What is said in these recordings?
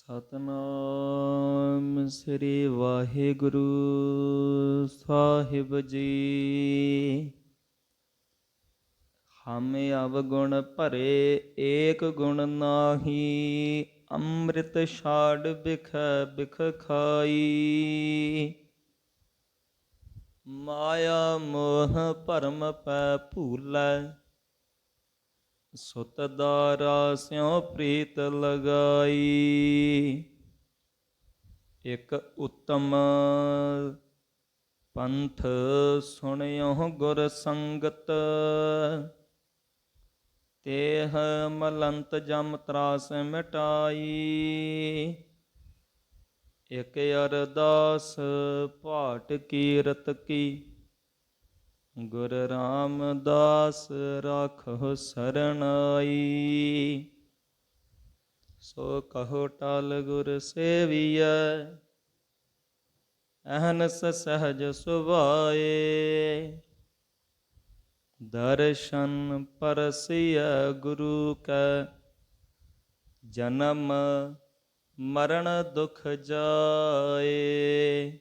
ਸਤਨਾਮ ਸ੍ਰੀ ਵਾਹਿਗੁਰੂ ਸਾਹਿਬ ਜੀ। ਹਮ ਅਵਗੁਣ ਭਰੇ ਏਕ ਗੁਣ ਨਾਹੀ, ਅੰਮ੍ਰਿਤ ਛਾੜ ਬਿਖ ਬਿਖ ਖਾਈ। ਮਾਇਆ ਮੋਹ ਭਰਮ ਪੈ ਭੂਲੈ ਸੁਤ ਦਾਰਾ ਸਿਉ ਪ੍ਰੀਤ ਲਗਾਈ। ਇਕ ਉੱਤਮ ਪੰਥ ਸੁਣਿਓ ਗੁਰ ਸੰਗਤ। ਤੇਹ ਮਲੰਤ ਜਮ ਤਰਾਸ ਮਿਟਾਈ। ਇਕ ਅਰਦਾਸ ਭਾਟ ਕੀਰਤ ਕੀ ਗੁਰ ਰਾਮਦਾਸ ਰਾਖੋ ਸਰਣਾਈ ਸੋ ਕਹੋ ਟਾਲ ਗੁਰ ਸੇਵੀਐ, ਅਹਨਸ ਸਹਜ ਸੁਭਾਏ। ਦਰਸ਼ਨ ਪਰਸਿਐ ਗੁਰੂ ਕੈ, ਜਨਮ ਮਰਨ ਦੁਖ ਜਾਏ।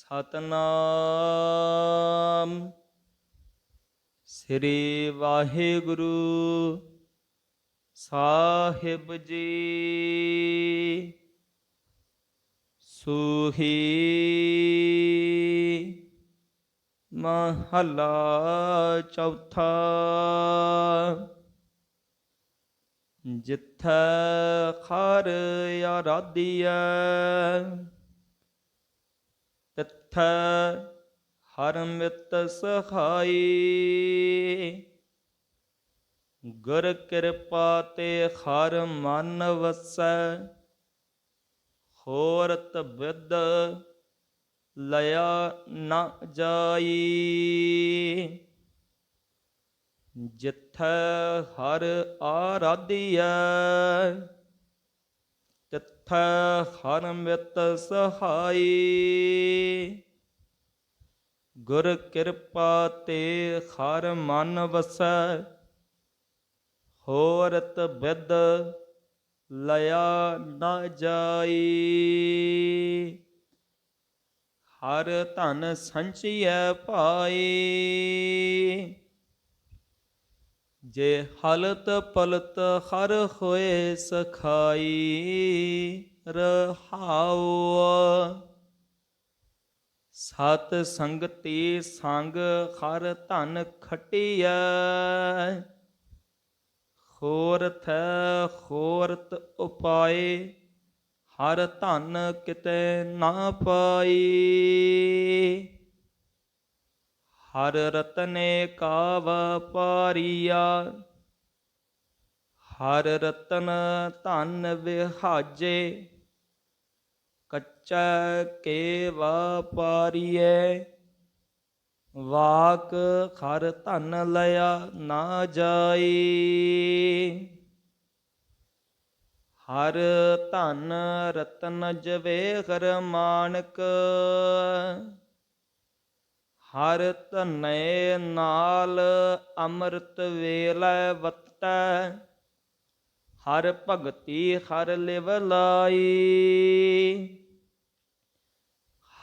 ਸਤਨਾਮ। ਸ੍ਰੀ ਵਾਹਿਗੁਰੂ ਸਾਹਿਬ ਜੀ। ਸੂਹੀ ਮਹਲਾ ਚੌਥਾ। ਜਿੱਥੈ ਖਰ ਆਰਾਧੀਐ। ਤਿੱਥੈ ਹਰ ਮਿਤ ਸਹਾਈ। ਗੁਰ ਕਿਰਪਾ ਤੇ ਹਰ ਮਨ ਵਸੈ, ਹੋਰਤ ਬਿਦ ਲਿਆ ਨਾ ਜਾਈ। ਜਿੱਥੈ ਹਰ ਆਰਾਧੀਐ ਤਿੱਥੈ ਹਰ ਮਿਤ ਸਹਾਈ ਗੁਰ ਕਿਰਪਾ ਤੇ ਹਰ ਮਨ ਵਸੈ ਹੋਰਤ ਬਿਦ ਲਿਆ ਨਾ ਜਾਈ ਹਰ ਧਨ ਸੰਚੀਐ ਪਾਈ ਜੇ ਹਲਤ ਪਲਤ ਹਰ ਹੋਏ ਸਖਾਈ, ਰਹਾਉ। ਸਤ ਸੰਗਤੀ ਸੰਗ ਹਰ ਧਨ ਖਟੀਐ। ਖੋਰਥ ਖੋਰਤ ਉਪਾਏ, ਹਰ ਧਨ ਕਿਤੇ ਨਾ ਪਾਈ। ਹਰ ਰਤਨੇ ਕਾ ਵਪਾਰੀਆ ਹਰ ਰਤਨ ਧਨ ਵਿਹਾਜੇ, ਕੱਚਾ ਕੇ ਵਪਾਰੀਏ ਵਾਕ ਹਰ ਧਨ ਲਿਆ ਨਾ ਜਾਈ। ਹਰ ਧਨ ਰਤਨ ਜਵੇ ਜਵੇਹਰ ਮਾਨਕ ਹਰ ਧਨੈ ਨਾਲ ਅੰਮ੍ਰਿਤ ਵੇਲੇ ਵਤੈ, ਹਰ ਭਗਤੀ ਹਰ ਲਿਵ ਲਾਈ।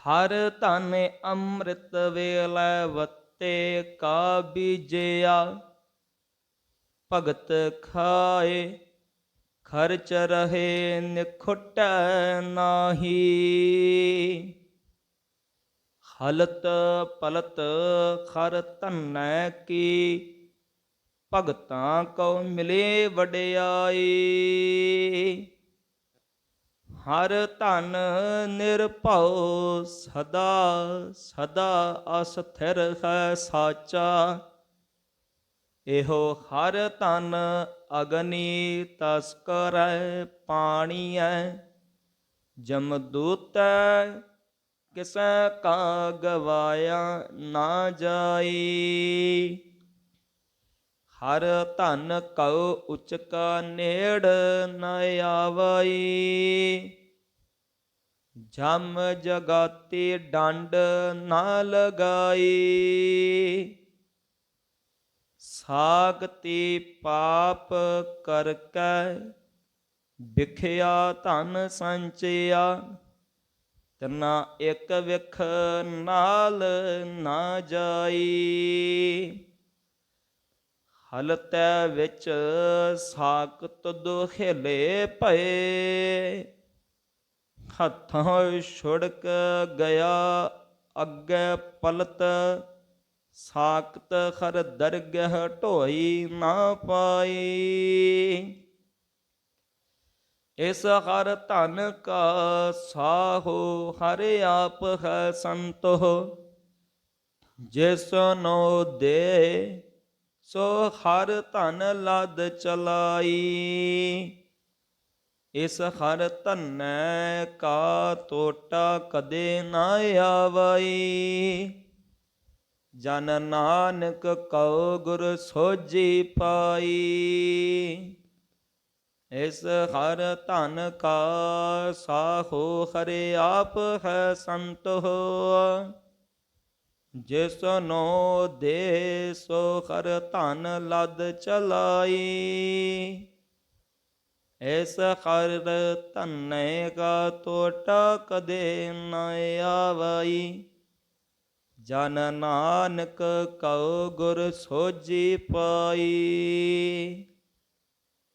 ਹਰ ਧਨ ਅੰਮ੍ਰਿਤ ਵੇਲੇ ਵਤੇ ਕਾ ਬੀਜਿਆ, ਭਗਤ ਖਾਏ ਖਰਚ ਰਹੇ ਨਿਖੁੱਟ ਨਾਹੀ। ਹਲਤ ਪਲਤ ਖਰ ਧਨੈ ਕੀ, ਭਗਤਾਂ ਕੋ ਮਿਲੇ ਵਡਿਆਈ। ਹਰ ਧਨ ਨਿਰਭਉ ਸਦਾ ਸਦਾ ਅਸਥਿਰ ਹੈ ਸਾਚਾ। ਇਹੋ ਹਰ ਧਨ ਅਗਨੀ ਤਸਕਰੈ ਪਾਣੀਐ ਜਮਦੂਤੈ ਕਿਸੈ ਕਾ ਗਵਾਇਆ ਨਾ ਜਾਈ? ਹਰ ਧਨ ਕਉ ਉਚਕਾ ਨੇੜ ਨ ਆਵਈ। ਜਮ ਜਗਾਤੀ ਡੰਡ ਨਾ ਲਗਾਈ। ਸਾਗਤੀ ਪਾਪ ਕਰ ਕੈ, ਵਿਖਿਆ ਧਨ ਸੰਚਿਆ। ਤਨਾ ਇੱਕ ਵਿਖ ਨਾਲ ਨਾ ਜਾਈ। ਹਲਤੈ ਵਿੱਚ ਸਾਕਤ ਦੁਖਲੇ ਭਏ। ਹੱਥੋਂ ਛੁੜਕ ਗਿਆ ਅੱਗੇ ਪਲਤ। ਸਾਕਤ ਖਰ ਦਰਗਹ ਢੋਈ ਨਾ ਪਾਈ। ਇਸ ਹਰ ਧਨ ਕਾ ਸਾਹੋ, ਹਰ ਆਪ ਹੈ ਸੰਤੋ ਜਿਸ ਨੋ ਦੇ, ਸੋ ਹਰ ਧਨ ਲਦ ਚਲਾਈ। ਇਸ ਹਰ ਧਨੈ ਕਾ ਟੋਟਾ ਕਦੇ ਨਾ ਆਵਈ। ਜਨ ਨਾਨਕ ਕਉ ਗੁਰ ਸੋਜੀ ਪਾਈ। ਇਸ ਹਰ ਧਨ ਕਾ ਸਾਹੋ, ਹਰੇ ਆਪ ਹੈ ਸੰਤੋ। ਜਿਸ ਨੋ ਦੇ ਸੋ ਹਰ ਧਨ ਲਦ ਚਲਾਈ। ਇਸ ਹਰ ਧਨੇ ਕਾ ਟੋਟਾ ਕਦੇ ਨ ਆਵਈ। ਜਨ ਨਾਨਕ ਕਉ ਗੁਰ ਸੋਜੀ ਪਾਈ।